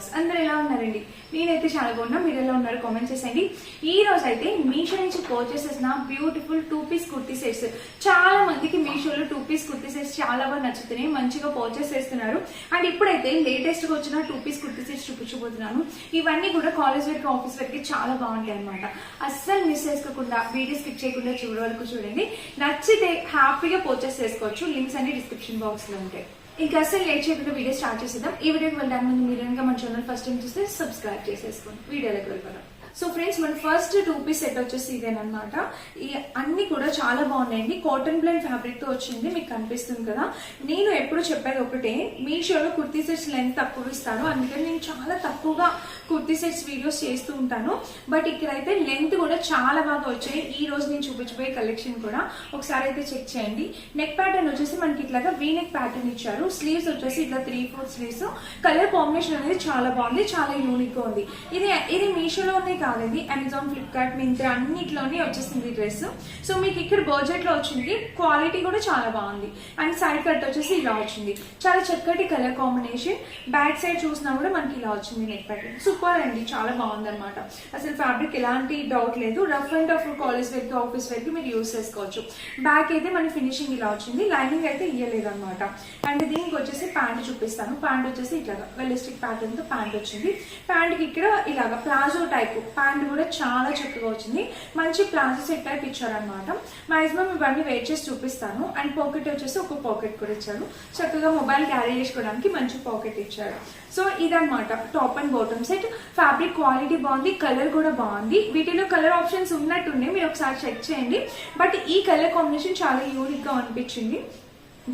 Blogs అందరు ఎలా ఉన్నారండి? నేనైతే చాలా బాగున్నా మీరు ఎలా ఉన్నారు? కామెంట్ చేసేయండి. ఈ రోజు అయితే మీషో నుంచి పర్చేస్ చేసిన beautiful two piece kurti sets చాలా మందికి మీషోలో టూ పీస్ కుర్తీ సెట్స్ చాలా బాగా నచ్చుతున్నాయి. మంచిగా పర్చేస్ చేస్తున్నారు. అండ్ ఇప్పుడైతే లేటెస్ట్గా వచ్చిన టూ పీస్ కుర్తీ సెట్స్ చూపించబోతున్నాను. ఇవన్నీ కూడా కాలేజ్ వర్క్ ఆఫీస్ వర్క్ చాలా బాగుంటాయి అనమాట అస్సలు మిస్ చేసుకోకుండా వీడియో స్కిప్ చేయకుండా చూడే వరకు చూడండి. నచ్చితే హ్యాపీగా పర్చేస్ చేసుకోవచ్చు. లింక్స్ అన్ని డిస్క్రిప్షన్ బాక్స్లో ఉంటాయి. ఇంకా అసలు లేట్ చేయకుండా వీడియో స్టార్ట్ చేసేద్దాం. ఈ వీడియోకి వెళ్ళడానికి ముందు మీరు కనుక మన ఛానల్ ఫస్ట్ టైం చూస్తే సబ్స్క్రైబ్ చేసేసుకోండి. వీడియోలోకి వెళ్ళిపోదాం. సో ఫ్రెండ్స్ మన ఫస్ట్ టూ పీస్ సెట్ వచ్చేసి ఇదేనమాట ఈ అన్ని కూడా చాలా బాగున్నాయండి. కాటన్ బ్లెండ్ ఫ్యాబ్రిక్తో వచ్చింది మీకు కనిపిస్తుంది కదా. నేను ఎప్పుడు చెప్పేది ఒకటే మీ షోలో కుర్తీ సెట్స్ లెంత్ తక్కువ ఇస్తాను. అందుకని నేను చాలా తక్కువగా కుర్తీ సెట్స్ వీడియోస్ చేస్తూ ఉంటాను. బట్ ఇక్కడైతే లెంత్ కూడా చాలా బాగా వచ్చాయి. ఈ రోజు నేను చూపించబోయే కలెక్షన్ కూడా ఒకసారి అయితే చెక్ చేయండి. నెక్ ప్యాటర్న్ వచ్చేసి మనకి ఇట్లాగా వీ నెక్ ప్యాటర్న్ ఇచ్చారు. స్లీవ్స్ వచ్చేసి ఇట్లా three four sleeves colour combination అనేది చాలా బాగుంది చాలా యూనిక్గా ఉంది. ఇది ఇది మీషోలోనే కాదండి అమెజాన్ ఫ్లిప్కార్ట్ మింత్రా అన్నిట్లోనే వచ్చేసింది డ్రెస్ సో మీకు ఇక్కడ బడ్జెట్లో వచ్చింది. క్వాలిటీ కూడా చాలా బాగుంది. అండ్ సైడ్ కట్ వచ్చేసి ఇలా వచ్చింది. చాలా చక్కటి కలర్ కాంబినేషన్ బ్యాక్ సైడ్ చూసినా కూడా మనకి ఇలా వచ్చింది నెక్ ప్యాటర్న్ సూపర్ అండి. చాలా బాగుంది అనమాట అసలు ఫ్యాబ్రిక్ ఎలాంటి డౌట్ లేదు. రఫ్ అండ్ టఫ్ కాలేజ్ వరకు ఆఫీస్ వరకు మీరు యూస్ చేసుకోవచ్చు. బ్యాక్ అయితే మన ఫినిషింగ్ ఇలా వచ్చింది. లైనింగ్ అయితే ఇయ్యలేదు అనమాట అండ్ దీనికి వచ్చేసి ప్యాంట్ చూపిస్తాను. ప్యాంట్ వచ్చేసి ఇట్లాగా. వెలిస్టిక్ ప్యాటర్న్తో ప్యాంట్ వచ్చింది. ప్యాంట్కి ఇక్కడ ఇలాగా ప్లాజో టైప్ ప్యాంట్ కూడా చాలా చక్కగా వచ్చింది. మంచి ప్లాజో సెట్ టైప్ ఇచ్చారనమాట మాక్సిమం ఇవన్నీ వెయిట్ చేసి చూపిస్తాను. అండ్ పాకెట్ వచ్చేసి ఒక పాకెట్ కూడా ఇచ్చారు. చక్కగా మొబైల్ క్యారీ చేసుకోవడానికి మంచి పాకెట్ ఇచ్చారు. సో ఇదనమాట top and bottom set fabric quality బాగుంది. కలర్ కూడా బాగుంది. వీటిలో కలర్ ఆప్షన్స్ ఉన్నట్టున్నాయి మీరు ఒకసారి చెక్ చేయండి. బట్ ఈ కలర్ కాంబినేషన్ చాలా యూనిక్గా అనిపించింది.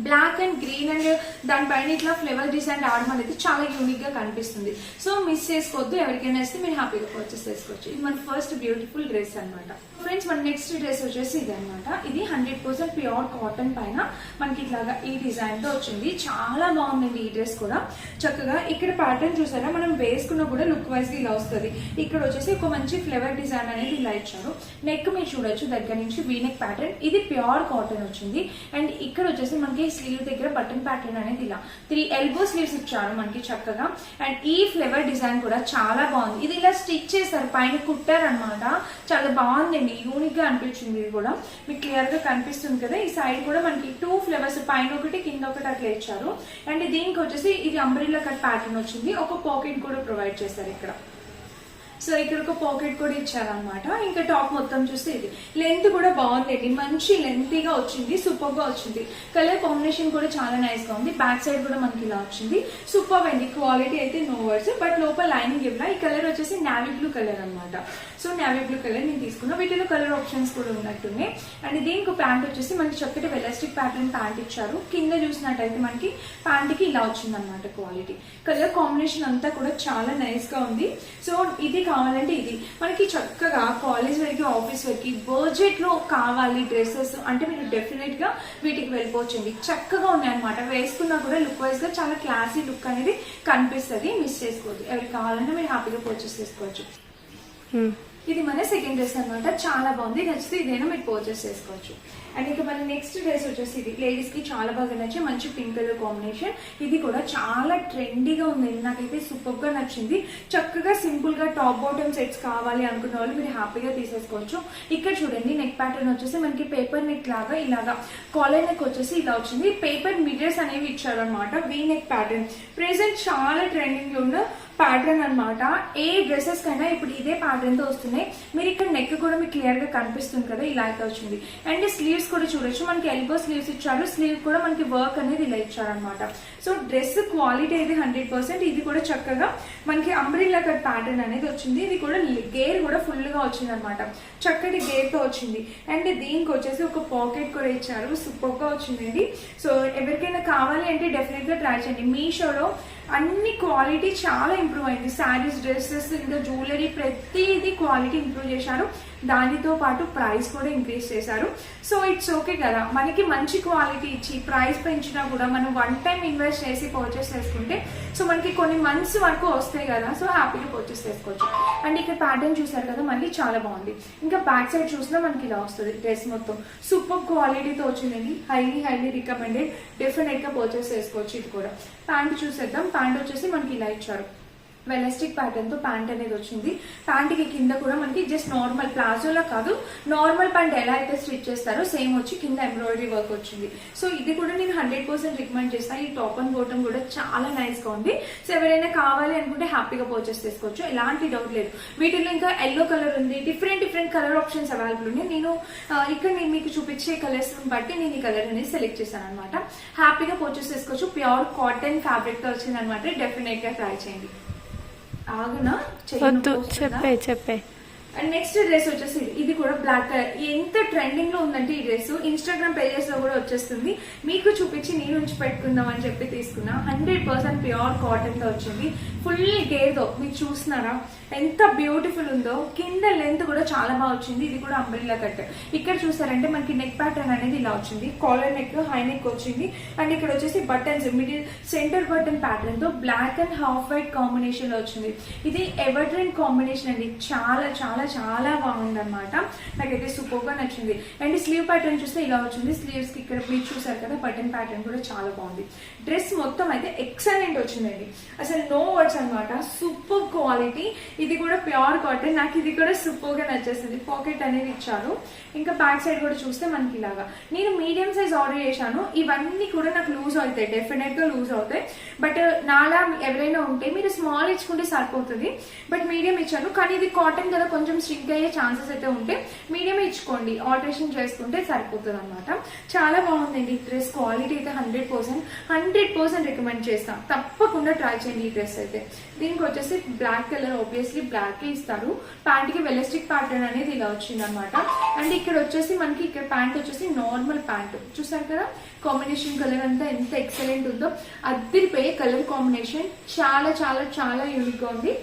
బ్లాక్ అండ్ గ్రీన్ అండ్ దానిపైన ఇట్లా ఫ్లేవర్ డిజైన్ రావడం అనేది చాలా యూనిక్గా కనిపిస్తుంది. సో మిస్ చేసుకోవద్దు. ఎవరికైనా వేస్తే మీరు హ్యాపీగా పర్చేస్ చేసుకోవచ్చు. ఇది మన ఫస్ట్ బ్యూటిఫుల్ డ్రెస్ అన్నమాట. ఫ్రెండ్స్ మన నెక్స్ట్ డ్రెస్ వచ్చేసి ఇది అనమాట ఇది హండ్రెడ్ పర్సెంట్ ప్యూర్ కాటన్ పైన మనకి ఇట్లాగా ఈ డిజైన్తో వచ్చింది. చాలా బాగుందండి ఈ డ్రెస్ కూడా. చక్కగా ఇక్కడ ప్యాటర్న్ చూసారా? మనం వేసుకున్నా కూడా లుక్ వైజ్ ఇలా వస్తుంది. ఇక్కడ వచ్చేసి ఒక మంచి ఫ్లేవర్ డిజైన్ అనేది ఇలా ఇచ్చారు. నెక్ మీరు చూడొచ్చు. దగ్గర నుంచి వీనెక్ ప్యాటర్న్ ఇది ప్యూర్ కాటన్ వచ్చింది. అండ్ ఇక్కడ వచ్చేసి మనకి స్లీవ్ దగ్గర బటన్ ప్యాటర్న్ అనేది ఇలా. త్రీ ఎల్బో స్లీవ్స్ ఇచ్చారు మనకి చక్కగా. అండ్ ఈ ఫ్లేవర్ డిజైన్ కూడా చాలా బాగుంది. ఇది ఇలా స్టిచ్ చేశారు. పైన కుట్టారు అనమాట చాలా బాగుందండి. యూనిక్గా అనిపించింది ఇది కూడా. మీకు క్లియర్గా కనిపిస్తుంది కదా. ఈ సైడ్ కూడా మనకి టూ ఫ్లేవర్స్ పైన ఒకటి కింద ఒకటి అట్లా ఇచ్చారు. అండ్ దీనికి వచ్చేసి ఇది అంబ్రిల్లా కట్ ప్యాటర్న్ వచ్చింది. ఒక పాకెట్ కూడా ప్రొవైడ్ చేశారు ఇక్కడ. సో ఇక్కడ ఒక పాకెట్ కూడా ఇచ్చారనమాట ఇంకా టాప్ మొత్తం చూస్తే ఇది. లెంత్ కూడా బాగుందండి. మంచి లెంతీగా వచ్చింది. సూపర్గా వచ్చింది. కలర్ కాంబినేషన్ కూడా చాలా నైస్గా ఉంది. బ్యాక్ సైడ్ కూడా మనకి ఇలా వచ్చింది. సూపర్ అండి. క్వాలిటీ అయితే నో వర్డ్స్ బట్ లోపల లైనింగ్ ఇవ్వలా ఈ కలర్ వచ్చేసి నావీ బ్లూ కలర్ అనమాట సో నావీ బ్లూ కలర్ నేను తీసుకున్నా. వీటిలో కలర్ ఆప్షన్స్ కూడా ఉన్నట్టున్నాయి. అండ్ దీనికి ప్యాంట్ వచ్చేసి మనకి చక్కటి వెలాస్టిక్ ప్యాటర్న్ ప్యాంట్ ఇచ్చారు. కింద చూసినట్టయితే మనకి ప్యాంట్కి ఇలా వచ్చింది అనమాట క్వాలిటీ కలర్ కాంబినేషన్ అంతా కూడా చాలా నైస్గా ఉంది. సో ఇది కావాలంటే ఇది. మనకి చక్కగా కాలేజ్ వరకు ఆఫీస్ వరకు బడ్జెట్లో కావాలి డ్రెస్సెస్ అంటే మీరు డెఫినెట్గా వీటికి వెళ్ళిపోవచ్చండి. చక్కగా ఉన్నాయన్నమాట. వేసుకున్నా కూడా లుక్ వైజ్గా చాలా క్లాసీ లుక్ అనేది కనిపిస్తుంది. మిస్ చేసుకోవద్దు ఎవరికి కావాలంటే మీరు హ్యాపీగా పర్చేస్ చేసుకోవచ్చు. ఇది మన సెకండ్ డ్రెస్ అన్నమాట. చాలా బాగుంది. నచ్చితే ఇదైనా మీరు పర్చేస్ చేసుకోవచ్చు. అండ్ ఇక మన నెక్స్ట్ డ్రెస్ వచ్చేసి ఇది. లేడీస్కి చాలా బాగా నచ్చే మంచి పింక్ కలర్ కాంబినేషన్ ఇది కూడా చాలా ట్రెండీగా ఉంది. నాకైతే సూపర్గా నచ్చింది. చక్కగా సింపుల్గా టాప్ బాటమ్ సెట్స్ కావాలి అనుకున్న వాళ్ళు మీరు హ్యాపీగా తీసేసుకోవచ్చు. ఇక్కడ చూడండి నెక్ ప్యాటర్న్ వచ్చేసి మనకి పేపర్ నెక్ లాగా ఇలాగా కాలర్ నెక్ వచ్చేసి ఇలా వచ్చింది. పేపర్ మిరర్స్ అనేవి ఇచ్చారనమాట వీ నెక్ ప్యాటర్న్ ప్రెసెంట్ చాలా ట్రెండింగ్లో ఉన్న ప్యాటర్న్ అన్నమాట. ఏ డ్రెస్సెస్ కైనా ఇప్పుడు ఇదే ప్యాటర్న్తో వస్తున్నాయి. మీరు ఇక్కడ నెక్ కూడా మీకు క్లియర్గా కనిపిస్తుంది కదా ఇలా అయితే వచ్చింది. అండ్ స్లీవ్స్ కూడా చూడొచ్చు. మనకి ఎల్బో స్లీవ్స్ ఇచ్చారు. స్లీవ్ కూడా మనకి వర్క్ అనేది ఇలా ఇచ్చారనమాట సో డ్రెస్ క్వాలిటీ అయితే హండ్రెడ్ పర్సెంట్. ఇది కూడా చక్కగా మనకి అంబ్రిల్లా కట్ ప్యాటర్న్ అనేది వచ్చింది. ఇది కూడా గేర్ కూడా ఫుల్గా వచ్చింది అనమాట చక్కటి గేర్తో వచ్చింది. అండ్ దీనికి వచ్చేసి ఒక పాకెట్ కూడా ఇచ్చారు. సూపర్గా వచ్చిందండి సో ఎవరికైనా కావాలి అంటే డెఫినెట్గా ట్రై చేయండి. మీషోలో అన్ని క్వాలిటీ చాలా ఇంప్రూవ్ అయింది. శారీస్ డ్రెస్సెస్ ఇంకా జ్యువెలరీ ప్రతిదీ క్వాలిటీ ఇంప్రూవ్ చేశారు. దానితో పాటు ప్రైస్ కూడా ఇంక్రీజ్ చేశారు. సో ఇట్స్ ఓకే కదా. మనకి మంచి క్వాలిటీ ఇచ్చి ప్రైస్ పెంచినా కూడా మనం వన్ టైం ఇన్వెస్ట్ చేసి పర్చేస్ చేసుకుంటే సో మనకి కొన్ని మంత్స్ వరకు వస్తాయి కదా. సో హ్యాపీగా పర్చేస్ చేసుకోవచ్చు. అండ్ ఇక్కడ ప్యాటర్న్ చూసారు కదా మళ్ళీ చాలా బాగుంది. ఇంకా బ్యాక్ సైడ్ చూసినా మనకి ఇలా వస్తుంది డ్రెస్ మొత్తం. సూపర్ క్వాలిటీతో వచ్చిందండి. హైలీ హైలీ రికమెండెడ్ డెఫినెట్గా పర్చేస్ చేసుకోవచ్చు ఇది కూడా. ప్యాంట్ చూసేద్దాం. ప్యాంట్ వచ్చేసి మనకి ఇలా ఇచ్చారు. వెలస్టిక్ ప్యాటర్న్తో ప్యాంట్ అనేది వచ్చింది. ప్యాంట్కి కింద కూడా మనకి జస్ట్ నార్మల్ ప్లాజోలా కాదు. నార్మల్ ప్యాంట్ ఎలా అయితే స్టిచ్ చేస్తారో సేమ్ వచ్చి కింద ఎంబ్రాయిడరీ వర్క్ వచ్చింది. సో ఇది కూడా నేను హండ్రెడ్ పర్సెంట్ రికమెండ్ చేస్తాను ఈ టాప్ అండ్ బోటం కూడా చాలా నైస్గా ఉంది. సో ఎవరైనా కావాలి అనుకుంటే హ్యాపీగా పర్చేస్ చేసుకోవచ్చు. ఎలాంటి డౌట్ లేదు. వీటిలో ఇంకా ఎల్లో కలర్ ఉంది. Different different colour options available ఉన్నాయి. నేను ఇక్కడ నేను మీకు చూపించే కలర్స్ బట్టి నేను ఈ కలర్ అనేది సెలెక్ట్ చేశాను అనమాట హ్యాపీగా పర్చేస్ చేసుకోవచ్చు. ప్యూర్ కాటన్ ఫ్యాబ్రిక్తో వచ్చింది అనమాట డెఫినెట్గా ట్రై చేయండి. వద్దు నొప్పి వస్తుందా? చెప్పే చెప్పే అండ్ నెక్స్ట్ డ్రెస్ వచ్చేసి ఇది. కూడా బ్లాక్ కలర్ ఎంత ట్రెండింగ్లో ఉందంటే ఈ డ్రెస్ ఇన్స్టాగ్రామ్ పేజెస్లో కూడా వచ్చేస్తుంది. మీకు చూపించి నేను ఉంచి పెట్టుకుందాం అని చెప్పి తీసుకున్నా. హండ్రెడ్ పర్సెంట్ ప్యూర్ కాటన్తో వచ్చింది. ఫుల్ గేర్తో మీరు చూస్తున్నారా? ఎంత బ్యూటిఫుల్ ఉందో. కింద లెంత్ కూడా చాలా బాగా వచ్చింది. ఇది కూడా అంబ్రిల్లా కట్ ఇక్కడ చూసారంటే మనకి నెక్ ప్యాటర్న్ అనేది ఇలా వచ్చింది. కాలర్ నెక్ హై నెక్ వచ్చింది. అండ్ ఇక్కడ వచ్చేసి బటన్స్ మిడిల్ సెంటర్ బటన్ ప్యాటర్న్తో బ్లాక్ అండ్ హాఫ్ వైట్ కాంబినేషన్లో వచ్చింది. ఇది ఎవర్గ్రీన్ కాంబినేషన్ అండి. చాలా చాలా చాలా బాగుందన్నమాట. నాకైతే సూపర్గా నచ్చింది. అండ్ స్లీవ్ ప్యాటర్న్ చూస్తే ఇలా వచ్చింది. స్లీవ్స్కి ఇక్కడ మీరు చూసారు కదా బటన్ ప్యాటర్న్ కూడా చాలా బాగుంది. డ్రెస్ మొత్తం అయితే ఎక్సలెంట్ వచ్చిందండి. అసలు నో వర్డ్స్ అనమాట సూపర్ క్వాలిటీ ఇది కూడా ప్యూర్ కాటన్ నాకు ఇది కూడా సూపర్గా పాకెట్ అనేది ఇచ్చారు. ఇంకా బ్యాక్ సైడ్ కూడా చూస్తే మనకి ఇలాగా. నేను మీడియం సైజ్ ఆర్డర్ చేశాను. ఇవన్నీ కూడా నాకు లూజ్ అవుతాయి. డెఫినెట్గా లూజ్ అవుతాయి. బట్ uh, నాలా ఎవరైనా ఉంటే మీరు స్మాల్ ఇచ్చుకుంటే సరిపోతుంది. బట్ మీడియం ఇచ్చాను. కానీ ఇది కాటన్ కదా కొంచెం కొంచెం స్ట్రింక్ అయ్యే ఛాన్సెస్ అయితే ఉంటే మీడియం ఇచ్చుకోండి. ఆల్టరేషన్ చేసుకుంటే సరిపోతుంది అనమాట చాలా బాగుందండి ఈ డ్రెస్. క్వాలిటీ అయితే hundred percent hundred percent recommend చేస్తాం. తప్పకుండా ట్రై చేయండి ఈ డ్రెస్ అయితే. దీనికి వచ్చేసి బ్లాక్ కలర్ ఆబ్వియస్లీ బ్లాక్ ఇస్తారు. ప్యాంట్కి వెలస్టిక్ ప్యాటర్న్ అనేది ఇలా వచ్చింది అనమాట అండ్ ఇక్కడ వచ్చేసి మనకి ఇక్కడ ప్యాంట్ వచ్చేసి నార్మల్ ప్యాంట్ చూసారు కదా? కాంబినేషన్ కలర్ అంతా ఎంత ఎక్సలెంట్ ఉందో. అద్దరిపోయే కలర్ కాంబినేషన్ చాలా చాలా చాలా యూనిక్గా ఉంది.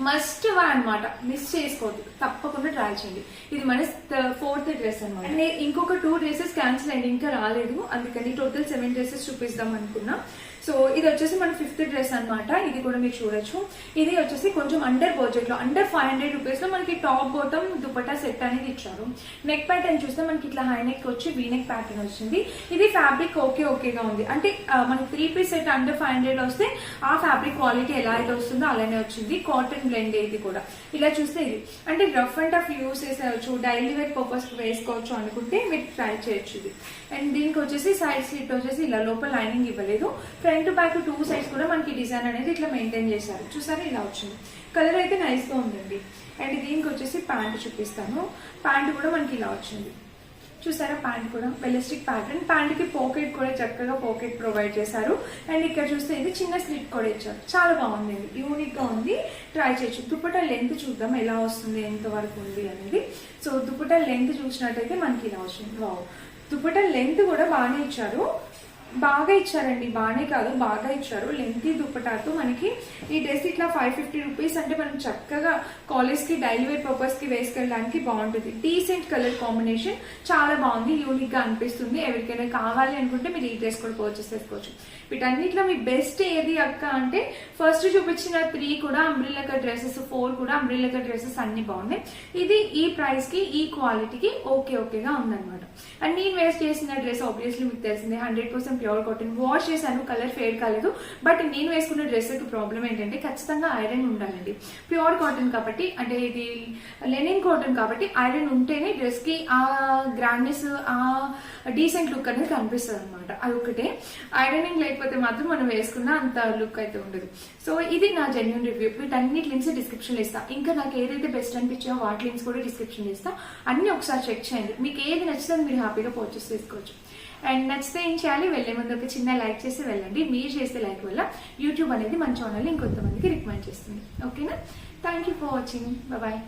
మస్ట్ వా అనమాట మిస్ చేసుకోవద్దు. తప్పకుండా ట్రై చేయండి. ఇది మన ఫోర్త్ డ్రెస్ అనమాట ఇంకొక టూ డ్రెస్సెస్ క్యాన్సిల్ అయ్యింది. ఇంకా రాలేదు. అందుకని టోటల్ సెవెన్ డ్రెస్సెస్ చూపిస్తాం అనుకున్నా. సో ఇది వచ్చేసి మన ఫిఫ్త్ డ్రెస్ అన్నమాట. ఇది కూడా మీరు చూడొచ్చు. ఇది వచ్చేసి కొంచెం అండర్ బడ్జెట్లో అండర్ ఫైవ్ హండ్రెడ్ రూపీస్లో మనకి టాప్ బాటమ్ దుపట్టా సెట్ అనేది ఇచ్చారు. నెక్ ప్యాటర్న్ చూస్తే మనకి ఇట్లా హై నెక్ వచ్చి వీ నెక్ ప్యాటర్న్ వచ్చింది. ఇది ఫ్యాబ్రిక్ ఓకే ఓకేగా ఉంది. అంటే మనకి three piece set under five hundred వస్తే ఆ ఫ్యాబ్రిక్ క్వాలిటీ ఎలా అయితే వస్తుందో అలానే వచ్చింది. కాటన్ బ్లెండ్ ఇది కూడా. ఇలా చూస్తే ఇది. అంటే రఫ్ అండ్ టఫ్ యూస్ చేసేయచ్చు. డైలీ వేర్ పర్పస్ వేసుకోవచ్చు అనుకుంటే మీరు ట్రై చేయొచ్చు ఇది. అండ్ దీనికి వచ్చేసి సైడ్ స్లిట్ వచ్చేసి ఇలా లోపల లైనింగ్ ఇవ్వలేదు. ఫ్రంట్ బ్యాక్ టూ సైడ్స్ కూడా మనకి డిజైన్ అనేది ఇట్లా మెయింటైన్ చేశారు. చూసారా ఇలా వచ్చింది. కలర్ అయితే నైస్గా ఉందండి. అండ్ దీనికి వచ్చేసి ప్యాంట్ చూపిస్తాను. ప్యాంట్ కూడా మనకి ఇలా వచ్చింది. చూసారా ప్యాంట్ కూడా? వెలస్టిక్ ప్యాటర్న్ ప్యాంట్కి పాకెట్ కూడా చక్కగా పాకెట్ ప్రొవైడ్ చేశారు. అండ్ ఇక్కడ చూస్తే ఇది చిన్న స్లిట్ కూడా ఇచ్చారు. చాలా బాగుంది ఇది. యూనిక్గా ఉంది. ట్రై చేయొచ్చు. దుప్పట లెంత్ చూద్దాం. ఎలా వస్తుంది? ఎంత వరకు ఉంది అనేది. సో దుపట్టా లెంత్ చూసినట్టయితే మనకి ఇలా వచ్చింది. వావ్ దుపట్టా లెంత్ కూడా బాగానే ఇచ్చారు. బాగా ఇచ్చారండి బాగానే కాదు బాగా ఇచ్చారు. లెంతీ దుప్పటాతో మనకి ఈ డ్రెస్ ఇట్లా ఫైవ్ ఫిఫ్టీ రూపీస్ అంటే మనం చక్కగా కాలేజ్కి డైలీ వేర్ పర్పస్కి వేసుకెళ్ళడానికి బాగుంటుంది. డీసెంట్ కలర్ కాంబినేషన్ చాలా బాగుంది యూనిక్గా అనిపిస్తుంది. ఎవరికైనా కావాలి అనుకుంటే మీరు ఈ డ్రెస్ కూడా పర్చేస్ చేసుకోవచ్చు. వీటన్నిటిలో మీ బెస్ట్ ఏది అక్క అంటే ఫస్ట్ చూపించిన త్రీ కూడా అంబ్రిల్లక డ్రెస్సెస్ ఫోర్ కూడా అంబ్రిల్లక డ్రెస్సెస్ అన్ని బాగున్నాయి. ఇది ఈ ప్రైస్కి ఈ క్వాలిటీకి ఓకే ఓకేగా ఉందన్నమాట. అండ్ నేను వేస్ట్ చేసిన డ్రెస్ ఆబ్వియస్లీ మీకు తెలిసిందే hundred percent pure cotton wash చేశాను కలర్ ఫేడ్ కాలేదు. బట్ నేను వేసుకున్న డ్రెస్ ప్రాబ్లం ఏంటంటే ఖచ్చితంగా ఐరన్ ఉండాలండి. ప్యూర్ కాటన్ కాబట్టి అంటే ఇది లెనిన్ కాటన్ కాబట్టి ఐరన్ ఉంటేనే డ్రెస్కి ఆ గ్రాండ్నెస్ ఆ డీసెంట్ లుక్ అనేది కనిపిస్తుంది అనమాట అది ఒకటే. ఐరనింగ్ లేకపోతే మాత్రం మనం వేసుకున్న అంత లుక్ అయితే ఉండదు. సో ఇది నా జెన్యున్ రివ్యూ వీటన్నిటి లింక్స్ డిస్క్రిప్షన్ ఇస్తా. ఇంకా నాకు ఏదైతే బెస్ట్ అనిపించాయో వాటి లింక్స్ కూడా డిస్క్రిప్షన్ ఇస్తా. అన్ని ఒకసారి చెక్ చేయండి. మీకు ఏది నచ్చితే మీరు హ్యాపీగా పర్చేస్ చేసుకోవచ్చు. అండ్ నచ్చితే ఏం చేయాలి? వెళ్ళే ముందు ఒక చిన్న లైక్ చేసి వెళ్ళండి. మీరు చేసే లైక్ వల్ల యూట్యూబ్ అనేది మన ఛానల్ ఇంకొంతమందికి రికమెండ్ చేస్తుంది. ఓకేనా thank you for watching bye